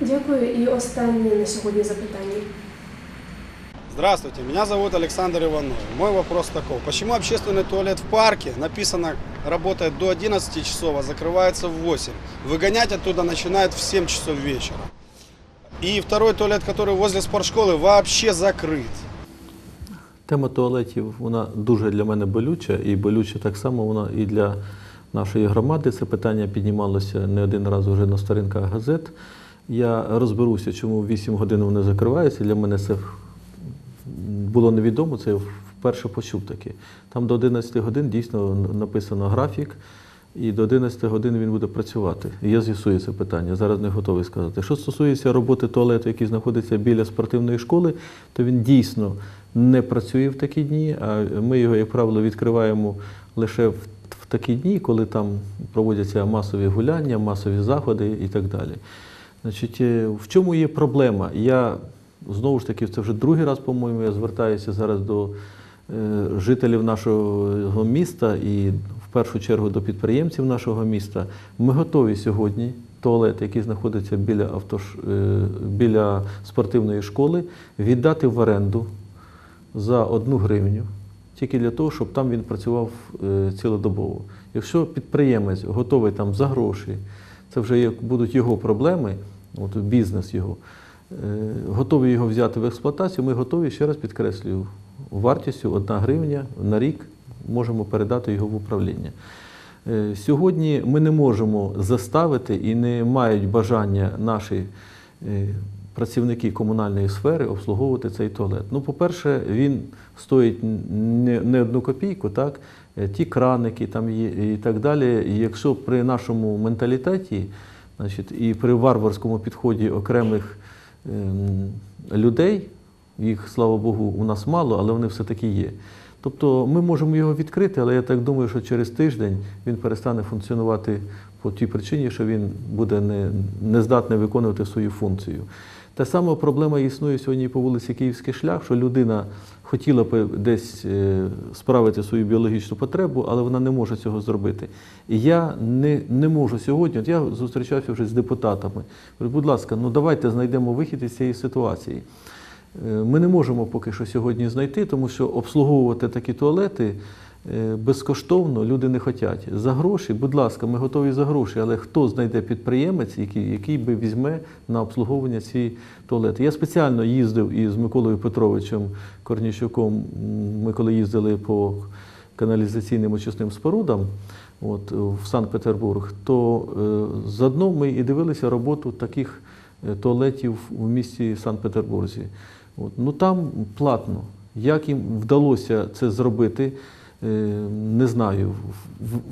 Дякую. І останнє на сьогодні запитання. Здравствуйте, меня зовут Александр Иванов. Мой вопрос такой. Почему общественный туалет в парке, написано, работает до 11 часов, а закрывается в 8? Выгонять оттуда начинает в 7 часов вечера. И второй туалет, который возле спортшколы, вообще закрыт. Тема туалетів вона дуже для мене болюча, і болюча так само вона і для нашої громади. Це питання піднімалося не один раз вже на сторінках газет. Я розберуся, чому в 8 годин вони закриваються. Для мене це було невідомо, це я вперше почув таке. Там до 11 годин дійсно написано графік, і до 11 годин він буде працювати. І я з'ясую це питання. Зараз не готовий сказати. Що стосується роботи туалету, який знаходиться біля спортивної школи, то він дійсно не працює в такі дні, а ми його, як правило, відкриваємо лише в, в такі дні, коли там проводяться масові гуляння, масові заходи і так далі. Значить, е, в чому є проблема? Я знову ж таки, це вже другий раз, по-моєму, я звертаюся зараз до е, жителів нашого міста і в першу чергу до підприємців нашого міста. Ми готові сьогодні туалет, який знаходиться біля, автош... е, біля спортивної школи, віддати в оренду за одну гривню, тільки для того, щоб там він працював цілодобово. Якщо підприємець готовий там за гроші, це вже будуть його проблеми, от бізнес його, е, готові його взяти в експлуатацію, ми готові, ще раз підкреслюю, вартістю 1 гривня на рік можемо передати його в управління. Е, Сьогодні ми не можемо заставити і не мають бажання наші е, працівники комунальної сфери обслуговувати цей туалет. Ну, по-перше, він стоїть не, одну копійку, так? Ті краники там є і так далі. Якщо при нашому менталітеті, значить, і при варварському підході окремих ем, людей, їх, слава Богу, у нас мало, але вони все-таки є. Тобто ми можемо його відкрити, але я так думаю, що через тиждень він перестане функціонувати по тій причині, що він буде не, не здатний виконувати свою функцію. Та сама проблема існує сьогодні по вулиці Київський шлях, що людина хотіла б десь е, справити свою біологічну потребу, але вона не може цього зробити. І я не, не можу сьогодні, от я зустрічався вже з депутатами. Говорю, будь ласка, ну давайте знайдемо вихід із цієї ситуації. Е, Ми не можемо поки що сьогодні знайти, тому що обслуговувати такі туалети е, безкоштовно люди не хочуть. За гроші, будь ласка, ми готові за гроші, але хто знайде підприємець, який, який би візьме на обслуговування ці туалети? Я спеціально їздив із Миколою Петровичем Корніщуком, ми коли їздили по каналізаційним очисним спорудам от, в Санкт-Петербург, то е, заодно ми і дивилися роботу таких е, туалетів в місті Санкт-Петербурзі. От. Ну там платно. Як їм вдалося це зробити, е, не знаю.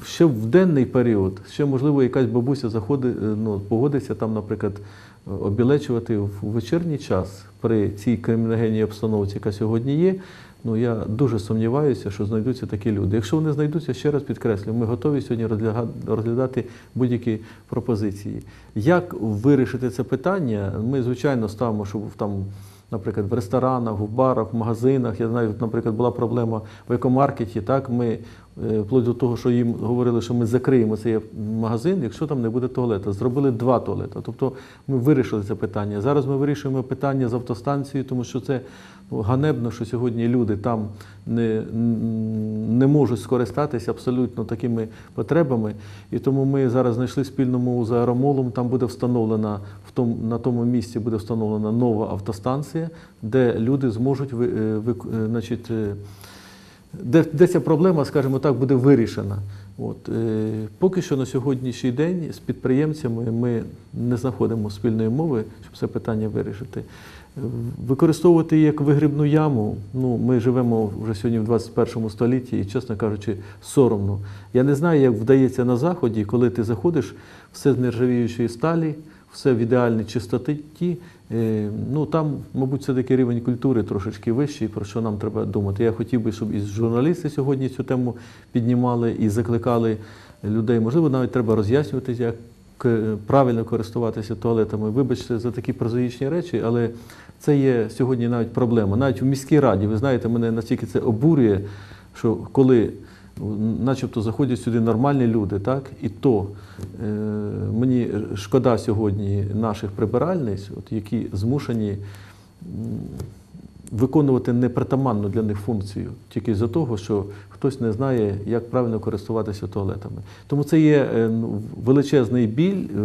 Ще в денний період, ще, можливо, якась бабуся заходить, е, ну, погодиться там, наприклад, обілечувати в вечірній час при цій криміногенній обстановці, яка сьогодні є. Ну я дуже сумніваюся, що знайдуться такі люди. Якщо вони знайдуться, ще раз підкреслю, ми готові сьогодні розглядати будь-які пропозиції. Як вирішити це питання? Ми, звичайно, ставимо, щоб там, наприклад, в ресторанах, в барах, в магазинах. Я знаю, наприклад, була проблема в екомаркеті. Так, ми вплоть до того, що їм говорили, що ми закриємо цей магазин, якщо там не буде туалета. Зробили два туалети. Тобто ми вирішили це питання. Зараз ми вирішуємо питання з автостанцією, тому що це ну, ганебно, що сьогодні люди там не, не можуть скористатися абсолютно такими потребами. І тому ми зараз знайшли спільну мову з аеромолом. Там буде встановлена в тому, на тому місці буде встановлена нова автостанція, де люди зможуть е, е, значить, е, де, де ця проблема, скажімо так, буде вирішена. От, е, поки що на сьогоднішній день з підприємцями ми не знаходимо спільної мови, щоб це питання вирішити. Е, Використовувати як вигрібну яму, ну, ми живемо вже сьогодні в 21 столітті і, чесно кажучи, соромно. Я не знаю, як вдається на Заході, коли ти заходиш, все з нержавіючої сталі, все в ідеальній чистоті. Е, Ну там, мабуть, все-таки рівень культури трошечки вищий, про що нам треба думати. Я хотів би, щоб і журналісти сьогодні цю тему піднімали і закликали людей. Можливо, навіть треба роз'яснювати, як е, правильно користуватися туалетами. Вибачте за такі прозаїчні речі, але це є сьогодні навіть проблема. Навіть у міській раді, ви знаєте, мене настільки це обурює, що коли начебто заходять сюди нормальні люди, так? І то е, мені шкода сьогодні наших прибиральниць, от, які змушені виконувати непритаманну для них функцію, тільки з-за того, що хтось не знає, як правильно користуватися туалетами. Тому це є е, ну, величезний біль, е,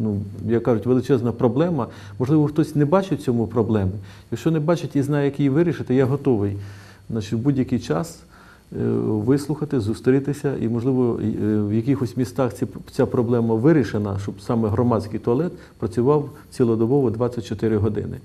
ну, як кажуть, величезна проблема. Можливо, хтось не бачить в цьому проблеми. Якщо не бачить і знає, як її вирішити, я готовий значить, в будь-який час вислухати, зустрітися, і, можливо, е, в якихось містах ця проблема вирішена, щоб саме громадський туалет працював цілодобово 24 години.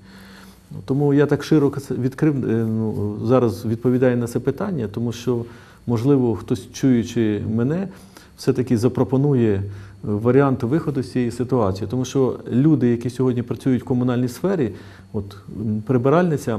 Ну, Тому я так широко відкрив, е, ну, зараз відповідаю на це питання, тому що, можливо, хтось, чуючи мене, все-таки запропонує е, варіант виходу з цієї ситуації. Тому що люди, які сьогодні працюють в комунальній сфері, от прибиральниця,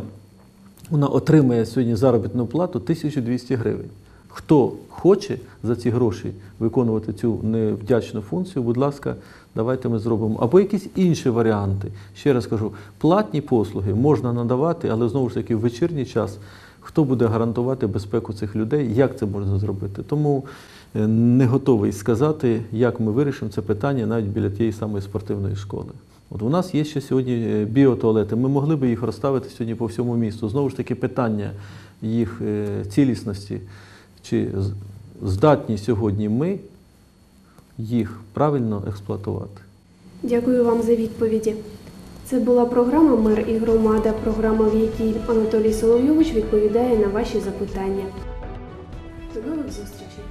вона отримує сьогодні заробітну плату 1200 гривень. Хто хоче за ці гроші виконувати цю невдячну функцію, будь ласка, давайте ми зробимо. Або якісь інші варіанти. Ще раз кажу, платні послуги можна надавати, але знову ж таки в вечірній час хто буде гарантувати безпеку цих людей, як це можна зробити. Тому е, не готовий сказати, як ми вирішимо це питання навіть біля тієї самої спортивної школи. От у нас є ще сьогодні е, біотуалети. Ми могли би їх розставити сьогодні по всьому місту. Знову ж таки, питання їх е, цілісності чи здатні сьогодні ми їх правильно експлуатувати. Дякую вам за відповіді. Це була програма Мер і громада, програма, в якій Анатолій Соловйович відповідає на ваші запитання. До нових зустрічей!